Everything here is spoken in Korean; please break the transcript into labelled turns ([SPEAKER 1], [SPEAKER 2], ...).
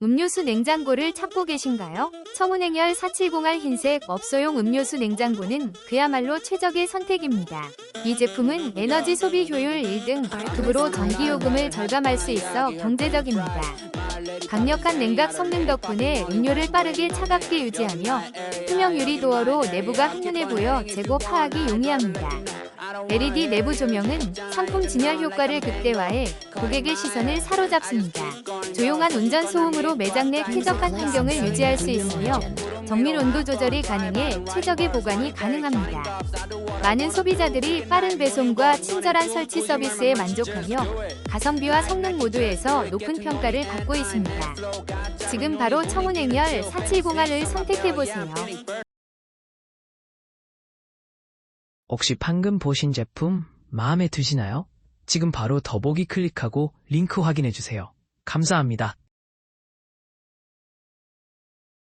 [SPEAKER 1] 음료수 냉장고를 찾고 계신가요? 청운행열 470R 흰색 업소용 음료수 냉장고는 그야말로 최적의 선택입니다. 이 제품은 에너지 소비 효율 1등, 급으로 전기요금을 절감할 수 있어 경제적입니다. 강력한 냉각 성능 덕분에 음료를 빠르게 차갑게 유지하며 투명 유리 도어로 내부가 한눈에 보여 재고 파악이 용이합니다. LED 내부 조명은 상품 진열 효과를 극대화해 고객의 시선을 사로잡습니다. 조용한 운전 소음으로 매장 내 쾌적한 환경을 유지할 수 있으며 정밀 온도 조절이 가능해 최적의 보관이 가능합니다. 많은 소비자들이 빠른 배송과 친절한 설치 서비스에 만족하며 가성비와 성능 모두에서 높은 평가를 받고 있습니다. 지금 바로 청운행열 470R을 선택해보세요.
[SPEAKER 2] 혹시 방금 보신 제품 마음에 드시나요? 지금 바로 더보기 클릭하고 링크 확인해 주세요. 감사합니다.